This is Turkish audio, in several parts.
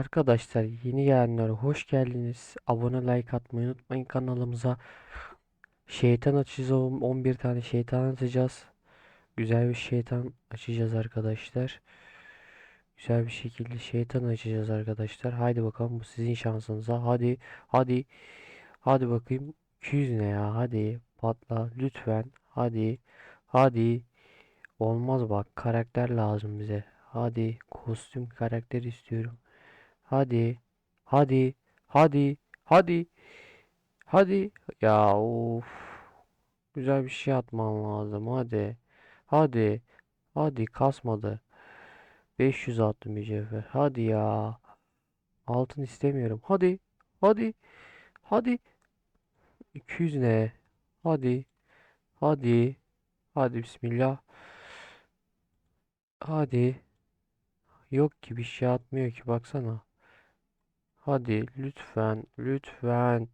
Arkadaşlar yeni gelenlere hoş geldiniz. Abone like atmayı unutmayın kanalımıza. Şeytan açacağız. on- 11 tane şeytan atacağız. Güzel bir şeytan açacağız arkadaşlar. Güzel bir şekilde şeytan açacağız arkadaşlar. Haydi bakalım bu sizin şansınıza. Hadi hadi hadi bakayım. 200 ne ya? Hadi patla lütfen. Hadi hadi. Olmaz bak karakter lazım bize. Hadi kostüm karakter istiyorum. Hadi. Hadi. Hadi. Hadi. Hadi. Ya of. Güzel bir şey atman lazım. Hadi. Hadi. Hadi kasmadı. 500 attım mücevher. Hadi ya. Altın istemiyorum. Hadi. Hadi. Hadi. 200 ne? Hadi. Hadi. Hadi bismillah. Hadi. Yok ki bir şey atmıyor ki baksana. Hadi lütfen. Lütfen.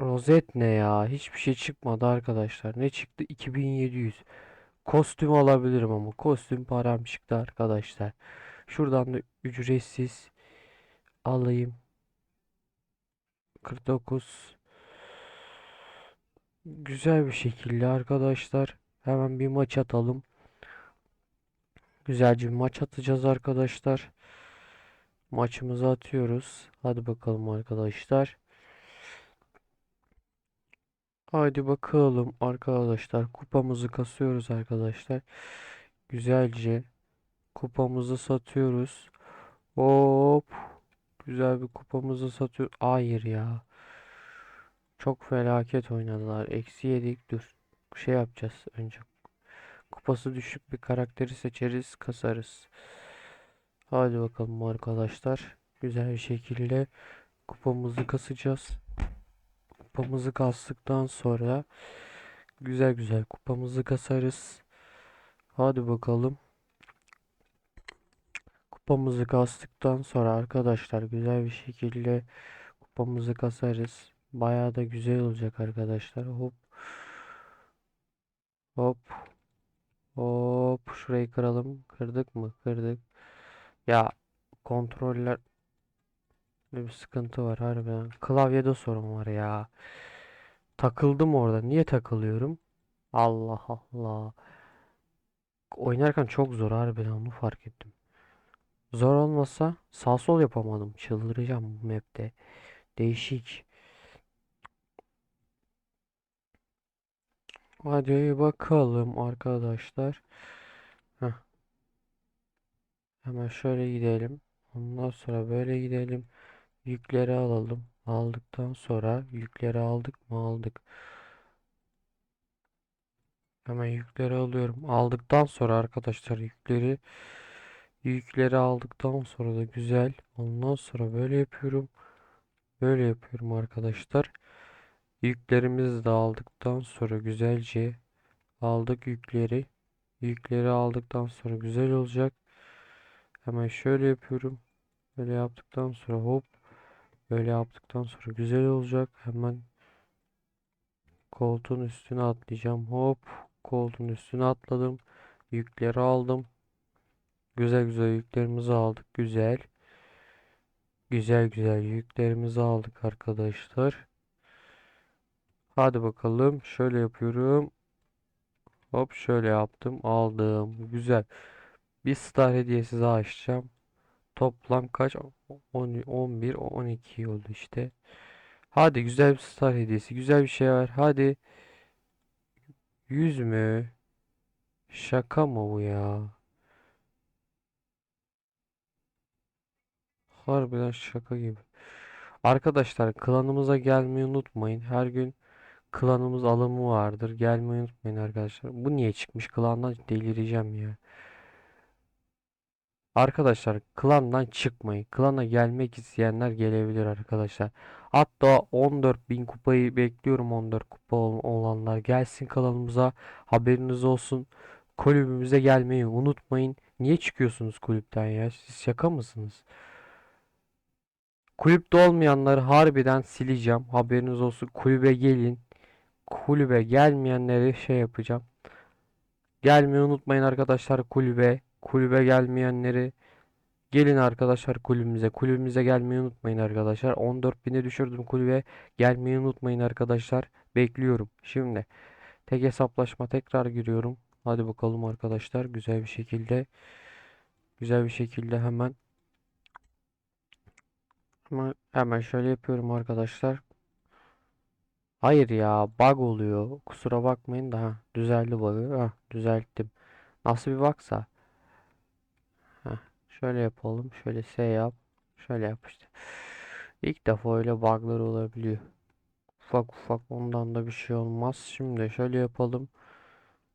Rozet ne ya? Hiçbir şey çıkmadı arkadaşlar. Ne çıktı? 2700. Kostüm alabilirim ama kostüm param çıktı arkadaşlar. Şuradan da ücretsiz alayım. 49. Güzel bir şekilde arkadaşlar. Hemen bir maç atalım. Güzelce bir maç atacağız arkadaşlar. Maçımızı atıyoruz. Hadi bakalım arkadaşlar. Haydi bakalım arkadaşlar. Kupamızı kasıyoruz arkadaşlar. Güzelce kupamızı satıyoruz. Hop. Güzel bir kupamızı satıyor. Hayır ya. Çok felaket oynadılar. Eksi yedik. Dur. Şey yapacağız önce. Kupası düşük bir karakteri seçeriz. Kasarız. Hadi bakalım arkadaşlar. Güzel bir şekilde kupamızı kasacağız. Kupamızı kastıktan sonra güzel güzel kupamızı kasarız. Hadi bakalım. Kupamızı kastıktan sonra arkadaşlar güzel bir şekilde kupamızı kasarız. Bayağı da güzel olacak arkadaşlar. Hop. Hop. Hop. Şurayı kıralım. Kırdık mı? Kırdık. Ya kontroller bir sıkıntı var harbiden. Klavyede sorun var ya. Takıldım orada. Niye takılıyorum? Allah Allah. Oynarken çok zor harbiden onu fark ettim. Zor olmasa sağ sol yapamadım. Çıldıracağım bu map'te. Değişik. Hadi bakalım arkadaşlar. Hemen şöyle gidelim. Ondan sonra böyle gidelim. Yükleri alalım. Aldıktan sonra yükleri aldık mı aldık. Hemen yükleri alıyorum. Aldıktan sonra arkadaşlar yükleri yükleri aldıktan sonra da güzel. Ondan sonra böyle yapıyorum. Böyle yapıyorum arkadaşlar. Yüklerimizi de aldıktan sonra güzelce aldık yükleri. Yükleri aldıktan sonra güzel olacak. Hemen şöyle yapıyorum. Böyle yaptıktan sonra hop. Böyle yaptıktan sonra güzel olacak. Hemen koltuğun üstüne atlayacağım. Hop. Koltuğun üstüne atladım. Yükleri aldım. Güzel güzel yüklerimizi aldık. Güzel. Güzel güzel yüklerimizi aldık arkadaşlar. Hadi bakalım. Şöyle yapıyorum. Hop şöyle yaptım. Aldım. Güzel. Bir star hediyesi daha açacağım. Toplam kaç? 10, 11, 12 oldu işte. Hadi güzel bir star hediyesi. Güzel bir şey var. Hadi. 100 mü? Şaka mı bu ya? Harbiden şaka gibi. Arkadaşlar klanımıza gelmeyi unutmayın. Her gün klanımız alımı vardır. Gelmeyi unutmayın arkadaşlar. Bu niye çıkmış klandan delireceğim ya. Arkadaşlar klandan çıkmayın. Klana gelmek isteyenler gelebilir arkadaşlar. Hatta 14.000 kupayı bekliyorum 14 kupa ol- olanlar gelsin klanımıza. Haberiniz olsun. Kulübümüze gelmeyi unutmayın. Niye çıkıyorsunuz kulüpten ya? Siz şaka mısınız? Kulüpte olmayanları harbiden sileceğim. Haberiniz olsun. Kulübe gelin. Kulübe gelmeyenleri şey yapacağım. Gelmeyi unutmayın arkadaşlar kulübe. Kulübe gelmeyenleri Gelin arkadaşlar kulübümüze. Kulübümüze gelmeyi unutmayın arkadaşlar. 14.000'e düşürdüm kulübe. Gelmeyi unutmayın arkadaşlar. Bekliyorum. Şimdi tek hesaplaşma tekrar giriyorum. Hadi bakalım arkadaşlar. Güzel bir şekilde. Güzel bir şekilde hemen. Hemen, şöyle yapıyorum arkadaşlar. Hayır ya bug oluyor. Kusura bakmayın da ha, düzeldi bug'ı. Düzelttim. Nasıl bir bug'sa. Şöyle yapalım. Şöyle S yap. Şöyle yap işte. İlk defa öyle bug'lar olabiliyor. Ufak ufak ondan da bir şey olmaz. Şimdi şöyle yapalım.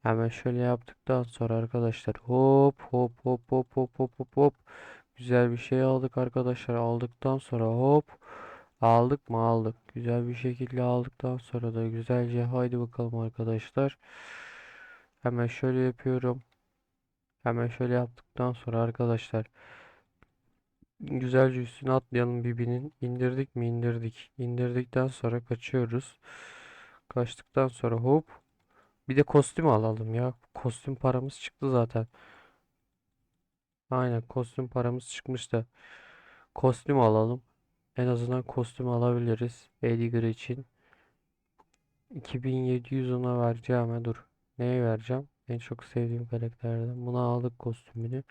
Hemen şöyle yaptıktan sonra arkadaşlar hop hop hop hop hop hop hop hop. Güzel bir şey aldık arkadaşlar. Aldıktan sonra hop. Aldık mı aldık. Güzel bir şekilde aldıktan sonra da güzelce haydi bakalım arkadaşlar. Hemen şöyle yapıyorum. Hemen şöyle yaptıktan sonra arkadaşlar güzelce üstüne atlayalım birbirinin. İndirdik mi indirdik. İndirdikten sonra kaçıyoruz. Kaçtıktan sonra hop. Bir de kostüm alalım ya. Kostüm paramız çıktı zaten. Aynen kostüm paramız çıkmıştı. Kostüm alalım. En azından kostüm alabiliriz. Edgar için. 2700 ona vereceğim. Dur. Neye vereceğim? En çok sevdiğim karakterden. Bunu aldık kostümünü.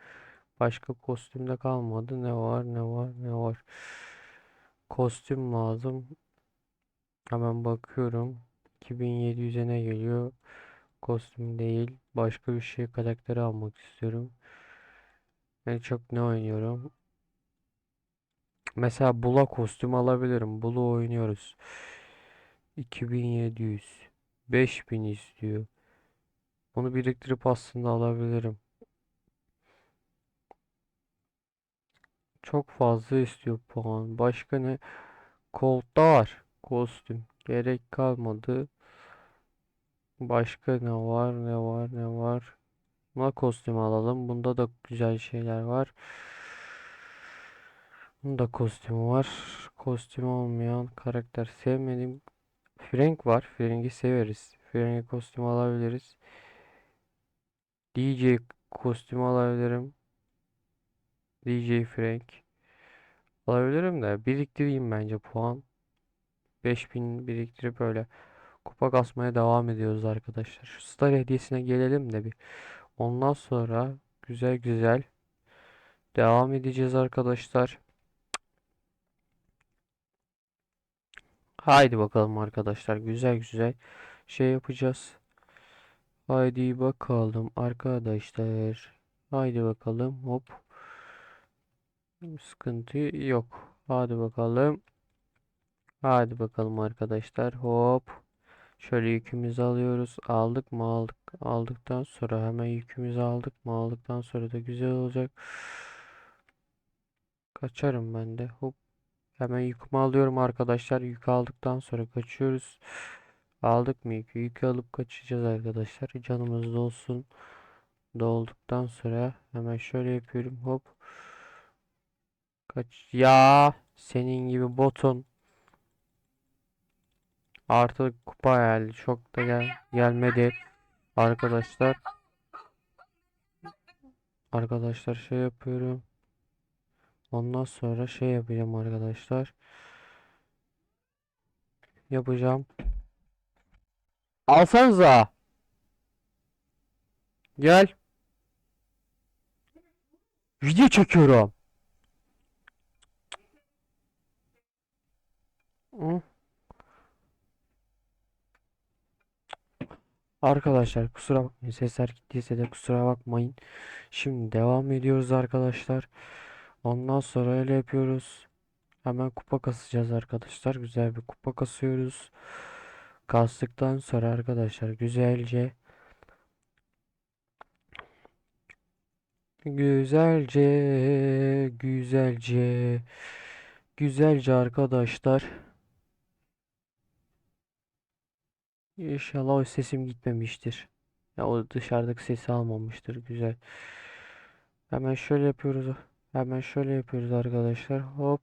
Başka kostümde kalmadı. Ne var ne var ne var. Kostüm lazım. Hemen bakıyorum. 2700'e ne geliyor? Kostüm değil. Başka bir şey karakteri almak istiyorum. En çok ne oynuyorum? Mesela Bula kostüm alabilirim. Bula oynuyoruz. 2700. 5000 istiyor. Bunu biriktirip aslında alabilirim. Çok fazla istiyor puan. Başka ne? Colt'ta var. Kostüm. Gerek kalmadı. Başka ne var? Ne var? Ne var? Buna kostüm alalım. Bunda da güzel şeyler var. Bunda kostüm var. Kostüm olmayan karakter sevmediğim Frank var. Frank'i severiz. Frank'i kostüm alabiliriz. DJ kostümü alabilirim. DJ Frank. Alabilirim de biriktireyim bence puan. 5000 biriktirip öyle kupa kasmaya devam ediyoruz arkadaşlar. Şu star hediyesine gelelim de bir. Ondan sonra güzel güzel devam edeceğiz arkadaşlar. Haydi bakalım arkadaşlar. Güzel güzel şey yapacağız. Haydi bakalım arkadaşlar. Haydi bakalım. Hop. Sıkıntı yok. Hadi bakalım. Hadi bakalım arkadaşlar. Hop. Şöyle yükümüzü alıyoruz. Aldık mı aldık. Aldıktan sonra hemen yükümüzü aldık mı aldıktan sonra da güzel olacak. Kaçarım ben de. Hop. Hemen yükümü alıyorum arkadaşlar. Yük aldıktan sonra kaçıyoruz. Aldık mı yükü? Yükü alıp kaçacağız arkadaşlar. Canımız dolsun. Dolduktan sonra hemen şöyle yapıyorum. Hop. Kaç. Ya senin gibi botun. Artık kupa geldi. Çok da gel gelmedi. Arkadaşlar. Arkadaşlar şey yapıyorum. Ondan sonra şey yapacağım arkadaşlar. Yapacağım. Alsanıza. Gel. Video çekiyorum. Arkadaşlar kusura bakmayın sesler gittiyse de kusura bakmayın. Şimdi devam ediyoruz arkadaşlar. Ondan sonra öyle yapıyoruz. Hemen kupa kasacağız arkadaşlar. Güzel bir kupa kasıyoruz. Kastıktan sonra arkadaşlar güzelce güzelce güzelce güzelce arkadaşlar İnşallah o sesim gitmemiştir. Ya o dışarıdaki sesi almamıştır. Güzel. Hemen şöyle yapıyoruz. Hemen şöyle yapıyoruz arkadaşlar. Hop.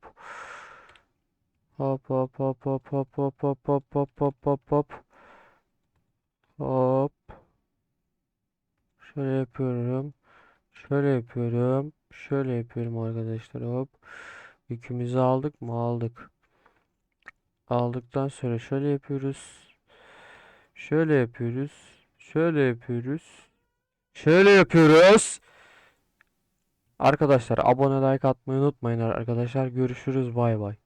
Hop hop hop hop hop hop hop hop hop hop hop hop. Hop. Şöyle yapıyorum. Şöyle yapıyorum. Şöyle yapıyorum arkadaşlar. Hop. Yükümüzü aldık mı? Aldık. Aldıktan sonra şöyle yapıyoruz. Şöyle yapıyoruz. Şöyle yapıyoruz. Şöyle yapıyoruz. Arkadaşlar abone like atmayı unutmayın arkadaşlar. Görüşürüz. Bay bay.